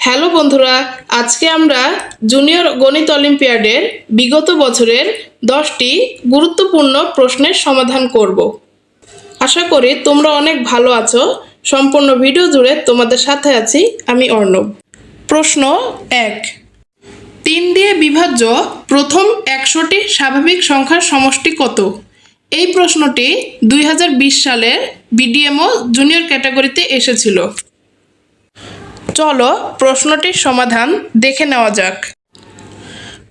Hello বন্ধুরা, আজকে আমরা জুনিয়র গণিত অলিম্পিয়াডের বিগত বছরের দশটি গুরুত্বপূর্ণ প্রশ্নের সমাধান করব। আশা করি তোমরা অনেক ভালো আছো। সম্পূর্ণ ভিডিও জুড়ে তোমাদের সাথে আছি আমি অর্ণব। প্রশ্ন এক, তিন দিয়ে বিভাজ্য প্রথম একশোটি স্বাভাবিক সংখ্যার সমষ্টি কত? এই প্রশ্নটি দুই হাজার বিশ সালের বিডিএমও জুনিয়র ক্যাটাগরিতে এসেছিল। চলো প্রশ্নটির সমাধান দেখে নেওয়া যাক।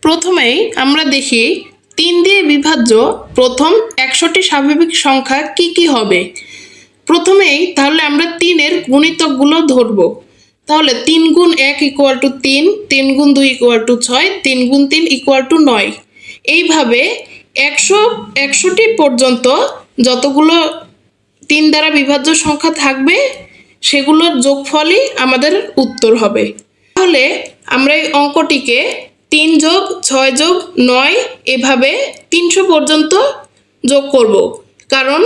প্রথমেই আমরা দেখি তিন দিয়ে বিভাজ্য প্রথম একশোটি স্বাভাবিক সংখ্যা কি কি হবে? প্রথমেই তাহলে আমরা তিনের গুণিতকগুলো ধরবো। তাহলে তিন গুণ এক ইকুয়াল টু তিন তিন গুণ দুই ইকুয়াল টু ছয়, তিন গুণ তিন ইকুয়াল টু নয়। এইভাবে একশো, একশোটি পর্যন্ত যতগুলো তিন দ্বারা বিভাজ্য সংখ্যা থাকবে সেগুলোর যোগফলই আমাদের উত্তর হবে। তাহলে আমরা এই অঙ্কটিকে তিন যোগ, ছয় যোগ, নয় এভাবে তিনশো পর্যন্ত যোগ করব। কারণ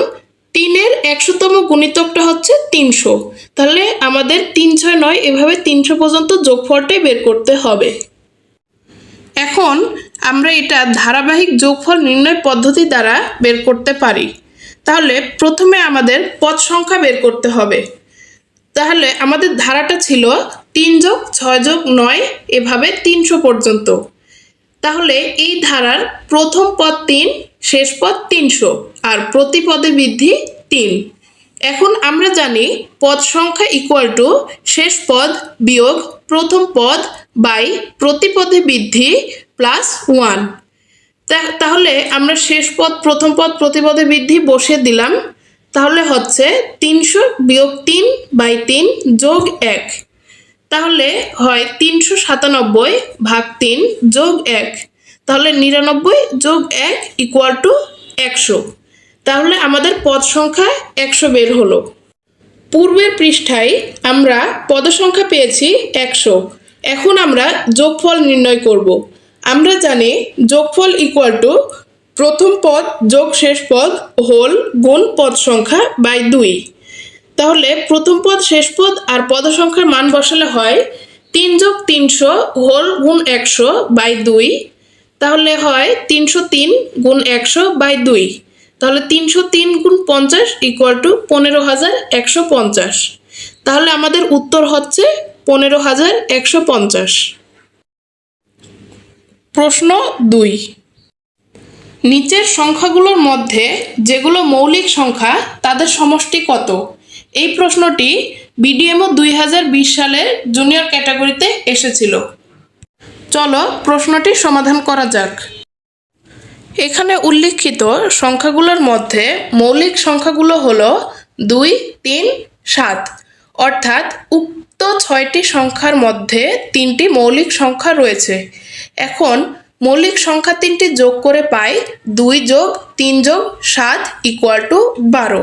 তিনের একশোতম গুণিতকটা হচ্ছে তিনশো। তাহলে আমাদের তিন, ছয়, নয় এভাবে তিনশো পর্যন্ত যোগফলটাই বের করতে হবে। এখন আমরা এটা ধারাবাহিক যোগফল নির্ণয় পদ্ধতি দ্বারা বের করতে পারি। তাহলে প্রথমে আমাদের পদ সংখ্যা বের করতে হবে। তাহলে আমাদের ধারাটা ছিল তিন যোগ ছয় যোগ নয় এভাবে তিনশো পর্যন্ত। তাহলে এই ধারার প্রথম পদ তিন, শেষ পদ তিনশো আর প্রতি পদে বৃদ্ধি তিন। এখন আমরা জানি পদ সংখ্যা ইকুয়াল টু শেষ পদ বিয়োগ প্রথম পদ বাই প্রতি পদে বৃদ্ধি প্লাস ওয়ান তাহলে আমরা শেষ পদ, প্রথম পদ প্রতিপদে বৃদ্ধি বসিয়ে দিলাম। তাহলে হচ্ছে তিনশো বিয়োগ তিন বাই তিন যোগ এক। তাহলে হয় তিনশো সাতানব্বই ভাগ তিন যোগ এক। তাহলে নিরানব্বই যোগ এক ইকুয়াল টু একশো। তাহলে আমাদের পদ সংখ্যা একশো বের হলো। পূর্বের পৃষ্ঠায় আমরা পদ সংখ্যা পেয়েছি একশো। এখন আমরা যোগফল নির্ণয় করব। আমরা জানি যোগফল ইকুয়াল টু প্রথম পদ, যোগ শেষ পদ, হোল, গুণ পদ সংখ্যা বাই দুই। তাহলে প্রথম পদ, শেষ পদ আর পদ সংখ্যার মান বসালে হয় তিন যোগ তিনশো, হোল গুণ একশো বাই দুই। তাহলে হয় তিনশো তিন গুণ একশো বাই দুই। তাহলে তিনশো তিন গুণ পঞ্চাশ ইকুয়াল টু পনেরো হাজার একশো পঞ্চাশ। তাহলে আমাদের উত্তর হচ্ছে পনেরো হাজার একশো পঞ্চাশ। প্রশ্ন দুই। নিচের সংখ্যাগুলোর মধ্যে যেগুলো মৌলিক সংখ্যা, তাদের সমষ্টি কত? এই প্রশ্নটি বিডিএমও দুই হাজার বিশ সালের জুনিয়র ক্যাটাগরিতে এসেছিল। চলো প্রশ্নটি সমাধান করা যাক। এখানে উল্লিখিত সংখ্যাগুলোর মধ্যে মৌলিক সংখ্যাগুলো হল দুই, তিন, সাত। অর্থাৎ উক্ত ছয়টি সংখ্যার মধ্যে তিনটি মৌলিক সংখ্যা রয়েছে। এখন মৌলিক সংখ্যা তিনটি যোগ করে পাই দুই যোগ তিন যোগ সাত ইকুয়াল টু বারো।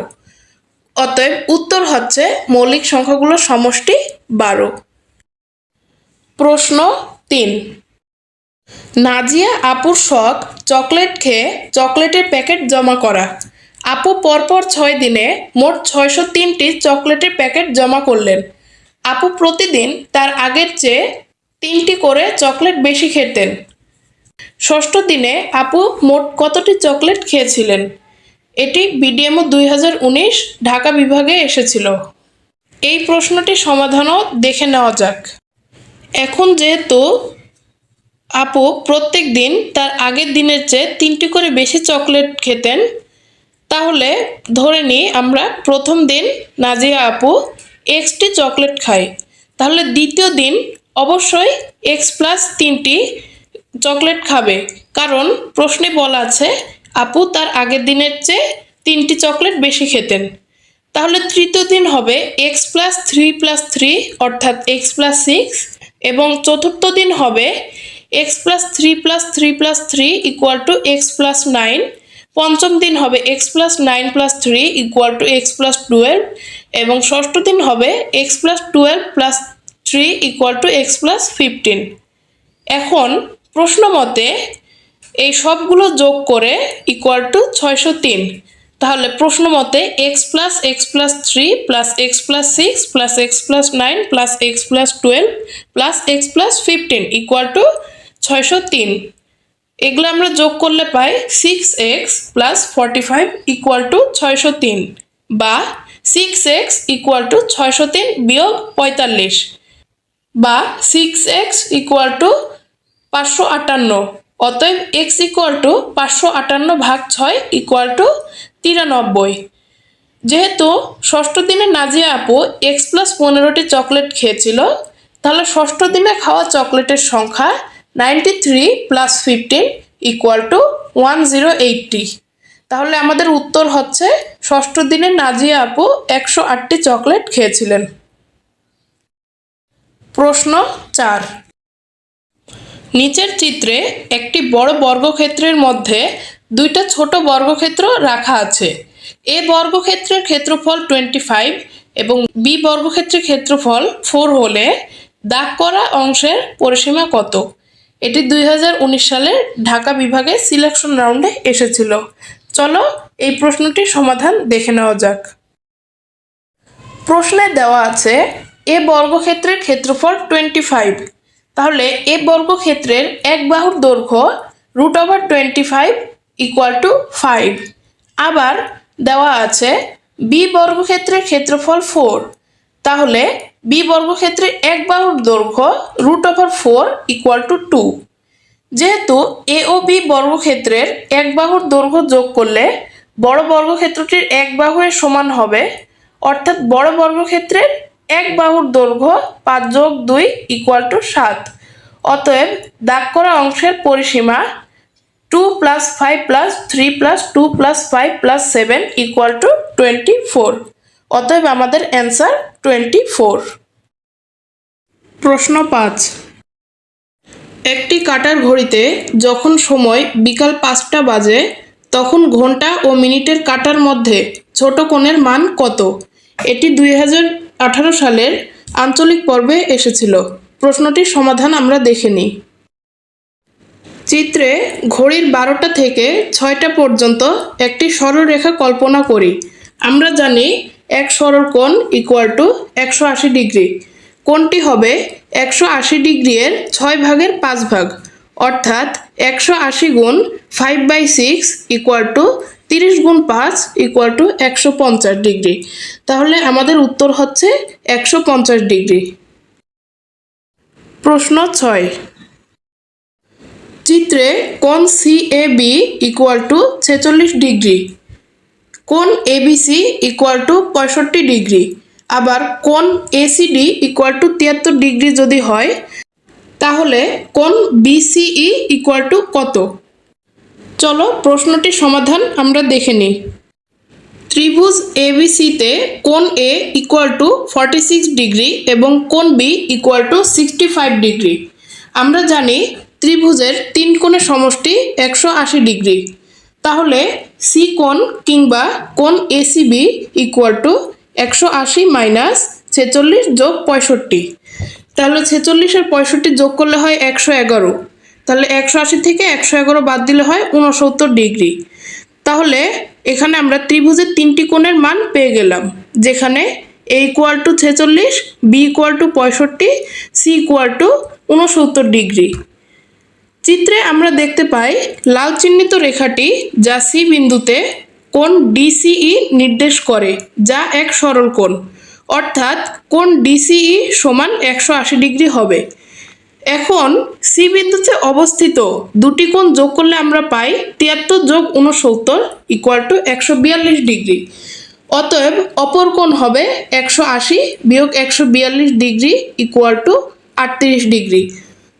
অতএব উত্তর হচ্ছে মৌলিক সংখ্যাগুলোর সমষ্টি বারো। প্রশ্ন তিন। নাজিয়া আপুর শখ, চকলেট খেয়ে চকলেটের প্যাকেট জমা করা। আপু পরপর ছয় দিনে মোট ছয়শো তিনটি চকলেটের প্যাকেট জমা করলেন। আপু প্রতিদিন তার আগের চেয়ে তিনটি করে চকলেট বেশি খেতেন। ষষ্ঠ দিনে আপু মোট কতটি চকলেট খেয়েছিলেন? এটি বিডিএমও দুই হাজার উনিশ ঢাকা বিভাগে এসেছিল। এই প্রশ্নটি সমাধানও দেখে নেওয়া যাক। এখন যেহেতু আপু প্রত্যেক দিন তার আগের দিনের চেয়ে তিনটি করে বেশি চকলেট খেতেন, তাহলে ধরে নিই আমরা প্রথম দিন নাজিয়া আপু এক্সটি চকলেট খাই তাহলে দ্বিতীয় দিন অবশ্যই এক্স প্লাস তিনটি চকলেট খাবে। কারণ প্রশ্নে বলা আছে, আপু, তার আগের দিনের চেয়ে তিনটি চকলেট বেশি খেতেন। তাহলে তৃতীয় দিন হবে x plus three plus three অর্থাৎ এক্স প্লাস সিক্স এবং চতুর্থ দিন হবে x plus three plus three plus three equal to x plus nine পঞ্চম দিন হবে x plus nine plus three equal to x plus twelve এবং ষষ্ঠ দিন হবে x plus twelve plus three equal to x plus fifteen এখন প্রশ্ন মতে এই সবগুলো যোগ করে ইকুয়াল টু ছয়শো তিন। তাহলে প্রশ্ন মতে x plus x plus three plus x plus six plus x plus nine plus x plus twelve plus x plus fifteen equal to ছয়শো তিন। এগুলো আমরা যোগ করলে পাই six x plus forty five equal to ছয়শো তিন বা সিক্স এক্স ইকুয়াল টু ছয়শো তিন বিয়োগ পঁয়তাল্লিশ বা সিক্স এক্স ইকুয়াল টু পাঁচশো আটান্ন। অতএব এক্স ইকুয়াল টু পাঁচশো আটান্ন ভাগ ছয় ইকুয়াল টু তিরানব্বই। যেহেতু ষষ্ঠ দিনে নাজিয়া আপু এক্স প্লাস পনেরোটি চকলেট খেয়েছিল, তাহলে ষষ্ঠ দিনে খাওয়া চকলেটের সংখ্যা ninety three plus fifteen equal to one zero eighty তাহলে আমাদের উত্তর হচ্ছে ষষ্ঠ দিনে নাজিয়া আপু একশো আটটি চকলেট খেয়েছিলেন। প্রশ্ন চার। নিচের চিত্রে একটি বড় বর্গক্ষেত্রের মধ্যে দুইটা ছোট বর্গক্ষেত্র রাখা আছে। এ বর্গক্ষেত্রের ক্ষেত্রফল টোয়েন্টি ফাইভ এবং বি বর্গক্ষেত্রের ক্ষেত্রফল ফোর হলে দাগ করা অংশের পরিসীমা কত? এটি দুই সালের ঢাকা বিভাগে সিলেকশন রাউন্ডে এসেছিল। চলো এই প্রশ্নটির সমাধান দেখে নেওয়া যাক। প্রশ্নে দেওয়া আছে, এ বর্গক্ষেত্রের ক্ষেত্রফল টোয়েন্টি ফাইভ তাহলে এ বর্গক্ষেত্রের এক বাহুর দৈর্ঘ্য root over twenty five equal to five আবার দেওয়া আছে বি বর্গক্ষেত্রের ক্ষেত্রফল ফোর তাহলে বি বর্গক্ষেত্রের এক বাহুর দৈর্ঘ্য root over four equal to two যেহেতু এ ও বি বর্গক্ষেত্রের এক বাহুর দৈর্ঘ্য যোগ করলে বড় বর্গক্ষেত্রটির এক বাহুর সমান হবে, অর্থাৎ বড় বর্গক্ষেত্রের এক বাহুর দৈর্ঘ্য পাঁচ যোগ দুই ইকুয়াল টু সাত। অতএব দাগ করা অংশের পরিসীমা two plus five plus three plus two plus five plus seven equal to twenty four অতএব আমাদের অ্যান্সার টোয়েন্টি ফোর প্রশ্ন পাঁচ। একটি কাটার ঘড়িতে যখন সময় বিকাল পাঁচটা বাজে, তখন ঘণ্টা ও মিনিটের কাটার মধ্যে ছোট কোণের মান কত? এটি দুই হাজার আঠারো সালের আঞ্চলিক পর্বে এসেছিল। প্রশ্নটির সমাধান আমরা দেখে নিই। চিত্রে ঘড়ির বারোটা থেকে ছয়টা পর্যন্ত একটি সরলরেখা কল্পনা করি। আমরা জানি এক সরল কোণ ইকুয়াল টু একশো আশি ডিগ্রি। কোণটি হবে একশো আশি ডিগ্রি এর ছয় ভাগের পাঁচ ভাগ। অর্থাৎ একশো আশি গুণ five by six equal to তিরিশ গুণ পাঁচ ইকুয়াল টু একশো পঞ্চাশ ডিগ্রি তাহলে আমাদের উত্তর হচ্ছে একশো পঞ্চাশ ডিগ্রি প্রশ্ন ছয়। চিত্রে কোণ C A B equal to ছেচল্লিশ ডিগ্রি কোণ এবিসি ইকুয়াল টু পঁয়ষট্টি ডিগ্রি আবার কোণ এসিডি ইকুয়াল টু তিয়াত্তর ডিগ্রি যদি হয়, তাহলে কোণ বিসিই ইকুয়াল টু কত? চলো প্রশ্নটির সমাধান আমরা দেখে নিই। ত্রিভুজ এবিসিতে কোন A equal to forty six degree এবং কোন B equal to sixty five degree আমরা জানি ত্রিভুজের তিন কোণের সমষ্টি একশো আশি ডিগ্রি তাহলে সি কোণ কিংবা কোণ এসিবি ইকুয়াল টু একশো আশি মাইনাস ছেচল্লিশ যোগ পঁয়ষট্টি। তাহলে ছেচল্লিশের পঁয়ষট্টি যোগ করলে হয় একশো এগারো। তাহলে একশো আশি থেকে একশো এগারো বাদ দিলে হয় উনসত্তর ডিগ্রি। তাহলে এখানে আমরা ত্রিভুজের তিনটি কোণের মান পেয়ে গেলাম, যেখানে এ ইকুয়াল টু ছেচল্লিশ বি ইকুয়াল টু পঁয়ষট্টি সি ইকুয়াল টু উনসত্তর ডিগ্রি। চিত্রে আমরা দেখতে পাই লাল চিহ্নিত রেখাটি যা সি বিন্দুতে কোণ ডিসিই নির্দেশ করে, যা এক সরল কোণ। অর্থাৎ কোণ ডিসিই সমান একশো আশি ডিগ্রি হবে। এখন সি বিন্দুতে অবস্থিত দুটি কোণ যোগ করলে আমরা পাই তিয়াত্তর যোগ উনসত্তর ইকুয়াল টু একশো বিয়াল্লিশ ডিগ্রি। অতএব অপর কোণ হবে একশো আশি বিয়োগ একশো বিয়াল্লিশ ডিগ্রি ইকুয়াল টু আটত্রিশ ডিগ্রি।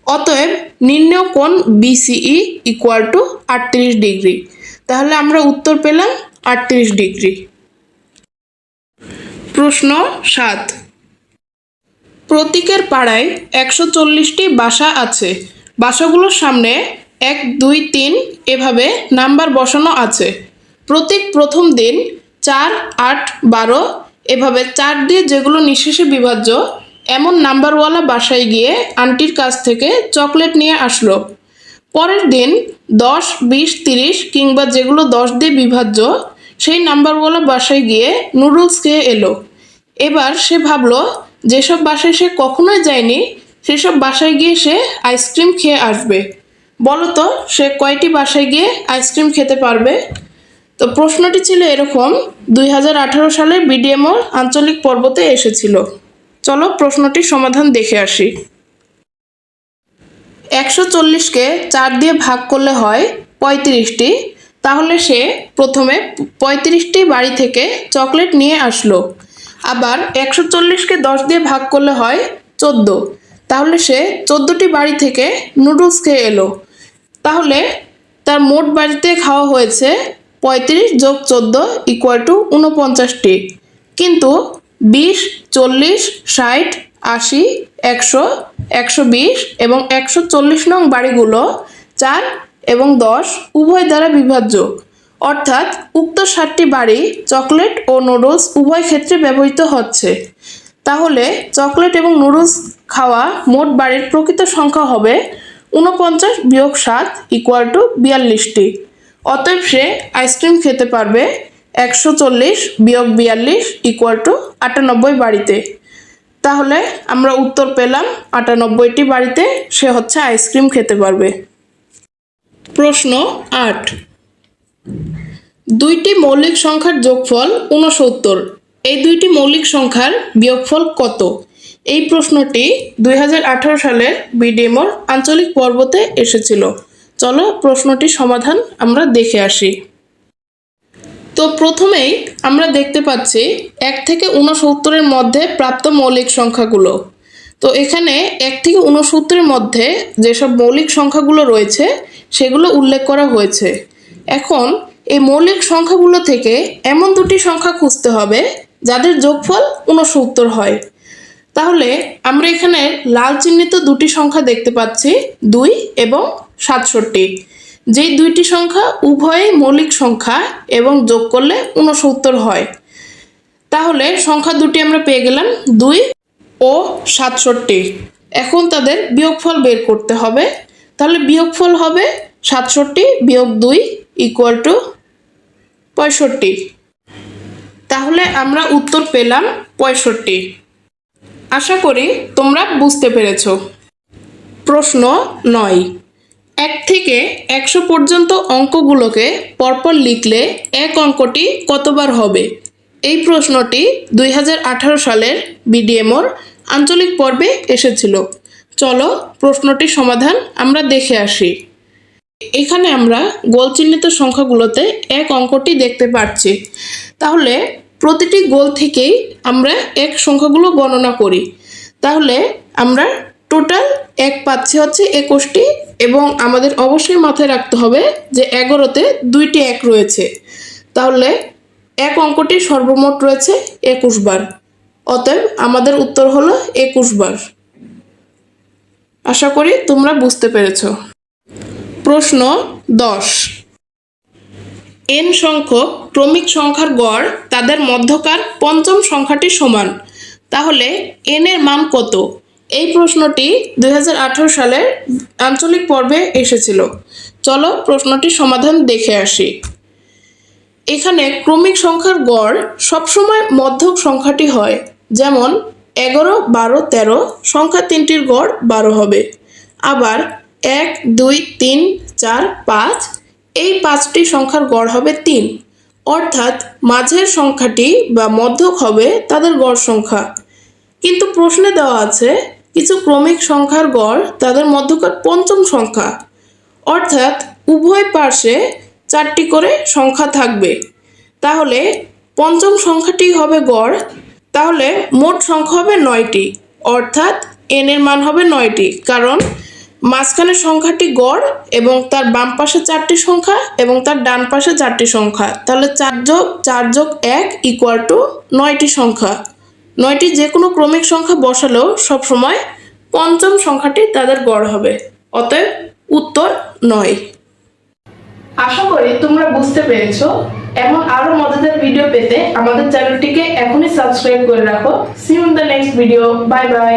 অতএব নির্ণয় কোণ বিসিই ইকুয়াল টু আটত্রিশ ডিগ্রি। তাহলে আমরা উত্তর পেলাম আটত্রিশ ডিগ্রি। প্রশ্ন সাত। প্রতীকের পাড়ায় একশো চল্লিশটি বাসা আছে। বাসাগুলোর সামনে এক, দুই, তিন এভাবে নাম্বার বসানো আছে। প্রতীক প্রথম দিন চার, আট, বারো এভাবে চার দিয়ে যেগুলো নিঃশেষে বিভাজ্য, এমন নাম্বারওয়ালা বাসায় গিয়ে আন্টির কাছ থেকে চকলেট নিয়ে আসলো। পরের দিন দশ, বিশ, তিরিশ কিংবা যেগুলো দশ দিয়ে বিভাজ্য, সেই নাম্বারওয়ালা বাসায় গিয়ে নুডলস খেয়ে এলো। এবার সে ভাবলো যেসব বাসায় সে কখনোই যায়নি, সেসব বাসায় গিয়ে সে আইসক্রিম খেয়ে আসবে। বলো তো সে কয়টি বাসায় গিয়ে আইসক্রিম খেতে পারবে? তো প্রশ্নটি ছিল এরকম, দুই হাজার আঠারো সালে বিডিএমও আঞ্চলিক পর্বতে এসেছিল। চলো প্রশ্নটির সমাধান দেখে আসি। একশো চল্লিশকে চার দিয়ে ভাগ করলে হয় পঁয়ত্রিশটি। তাহলে সে প্রথমে পঁয়ত্রিশটি বাড়ি থেকে চকলেট নিয়ে আসলো। আবার একশো চল্লিশকে দশ দিয়ে ভাগ করলে হয় চোদ্দ। তাহলে সে চোদ্দোটি বাড়ি থেকে নুডলস খেয়ে এলো। তাহলে তার মোট বাড়িতে খাওয়া হয়েছে পঁয়ত্রিশ যোগ চোদ্দ ইকুয়াল টু উনপঞ্চাশটি কিন্তু বিশ, চল্লিশ, ষাট, আশি, একশো একশো বিশ এবং একশো চল্লিশ নং বাড়িগুলো চার এবং দশ উভয় দ্বারা বিভাজ্য। অর্থাৎ উক্ত সাতটি বাড়ি চকলেট ও নুডলস উভয় ক্ষেত্রে ব্যবহৃত হচ্ছে। তাহলে চকলেট এবং নুডলস খাওয়া মোট বাড়ির প্রকৃত সংখ্যা হবে উনপঞ্চাশ বিয়োগ সাত ইকুয়াল টু বিয়াল্লিশটি। অতএব সে আইসক্রিম খেতে পারবে একশো চল্লিশ বিয়োগ বিয়াল্লিশ ইকুয়াল টু আটানব্বই বাড়িতে। তাহলে আমরা উত্তর পেলাম আটানব্বইটি বাড়িতে সে হচ্ছে আইসক্রিম খেতে পারবে। প্রশ্ন আট। দুইটি মৌলিক সংখ্যার যোগফল ঊনসত্তর। এই দুইটি মৌলিক সংখ্যার বিয়োগফল কত? এই প্রশ্নটি দুই সালের বিডিএমর আঞ্চলিক পর্বতে এসেছিল। চলো প্রশ্নটির সমাধান আমরা দেখে আসি। তো প্রথমেই আমরা দেখতে পাচ্ছি এক থেকে ঊনসত্তরের মধ্যে প্রাপ্ত মৌলিক সংখ্যাগুলো। তো এখানে এক থেকে ঊনসত্তরের মধ্যে যেসব মৌলিক সংখ্যাগুলো রয়েছে, সেগুলো উল্লেখ করা হয়েছে। এখন এই মৌলিক সংখ্যাগুলো থেকে এমন দুটি সংখ্যা খুঁজতে হবে যাদের যোগফল ঊনসত্তর হয়। তাহলে আমরা এখানে লাল চিহ্নিত দুটি সংখ্যা দেখতে পাচ্ছি, দুই এবং সাতষট্টি। যেই দুইটি সংখ্যা উভয়ই মৌলিক সংখ্যা এবং যোগ করলে ঊনসত্তর হয়। তাহলে সংখ্যা দুটি আমরা পেয়ে গেলাম, দুই ও সাতষট্টি। এখন তাদের বিয়োগফল বের করতে হবে। তাহলে বিয়োগফল হবে সাতষট্টি বিয়োগ দুই ইকুয়াল টু পঁয়ষট্টি। তাহলে আমরা উত্তর পেলাম পঁয়ষট্টি। আশা করি তোমরা বুঝতে পেরেছ। প্রশ্ন নয়। এক থেকে একশো পর্যন্ত অঙ্কগুলোকে পরপর লিখলে এক অঙ্কটি কতবার হবে? এই প্রশ্নটি দুই হাজার আঠারো সালের বিডিএমওর আঞ্চলিক পর্বে এসেছিল। চলো প্রশ্নটির সমাধান আমরা দেখে আসি। এখানে আমরা গোল চিহ্নিত সংখ্যাগুলোতে এক অঙ্কটি দেখতে পাচ্ছি তাহলে প্রতিটি গোল থেকেই আমরা এক সংখ্যাগুলো গণনা করি। তাহলে আমরা টোটাল এক পাচ্ছি হচ্ছে একুশটি এবং আমাদের অবশ্যই মাথায় রাখতে হবে যে এগারোতে দুইটি এক রয়েছে। তাহলে এক অঙ্কটি সর্বমোট রয়েছে একুশ বার। অতএব আমাদের উত্তর হলো একুশ বার। আশা করি তোমরা বুঝতে পেরেছ। প্রশ্ন দশ। এন সংখ্যক ক্রমিক সংখ্যার গড় তাদের মধ্যকার পঞ্চম সংখ্যাটি সমান। তাহলে এন এর মান কত? এই প্রশ্নটি দু হাজার আঠেরো সালের আঞ্চলিক পর্বে এসেছিল। চলো প্রশ্নটির সমাধান দেখে আসি। এখানে ক্রমিক সংখ্যার গড় সবসময় মধ্যক সংখ্যাটি হয়। যেমন এগারো, বারো, তেরো, সংখ্যা তিনটির গড় বারো হবে। আবার এক, দুই, তিন, চার, পাঁচ। এই পাঁচটি সংখ্যার গড় হবে তিন। অর্থাৎ মাঝের সংখ্যাটি বা মধ্যক হবে তাদের গড় সংখ্যা। কিন্তু প্রশ্নে দেওয়া আছে, কিছু ক্রমিক সংখ্যার গড় তাদের মধ্যকার পঞ্চম সংখ্যা। অর্থাৎ উভয় পার্শ্বে চারটি করে সংখ্যা থাকবে। তাহলে পঞ্চম সংখ্যাটি হবে গড়, তাহলে মোট সংখ্যা হবে নয়টি। অর্থাৎ এন এর মান হবে নয়টি, কারণ মাঝখানের সংখ্যাটি গড় এবং তার বাম পাশে চারটি সংখ্যা এবং তার ডান পাশে চারটি সংখ্যা। তাহলে চার যোগ চার যোগ এক ইকুয়াল টু নয়টি সংখ্যা। নয়টি যে কোনো ক্রমিক সংখ্যা বসালেও সবসময় পঞ্চম সংখ্যাটি তাদের গড় হবে। অতএব উত্তর নয়। আশা করি তোমরা বুঝতে পেরেছ। এমন আরও মজাদার ভিডিও পেতে আমাদের চ্যানেলটিকে এখনই সাবস্ক্রাইব করে রাখো। See in the next video bye bye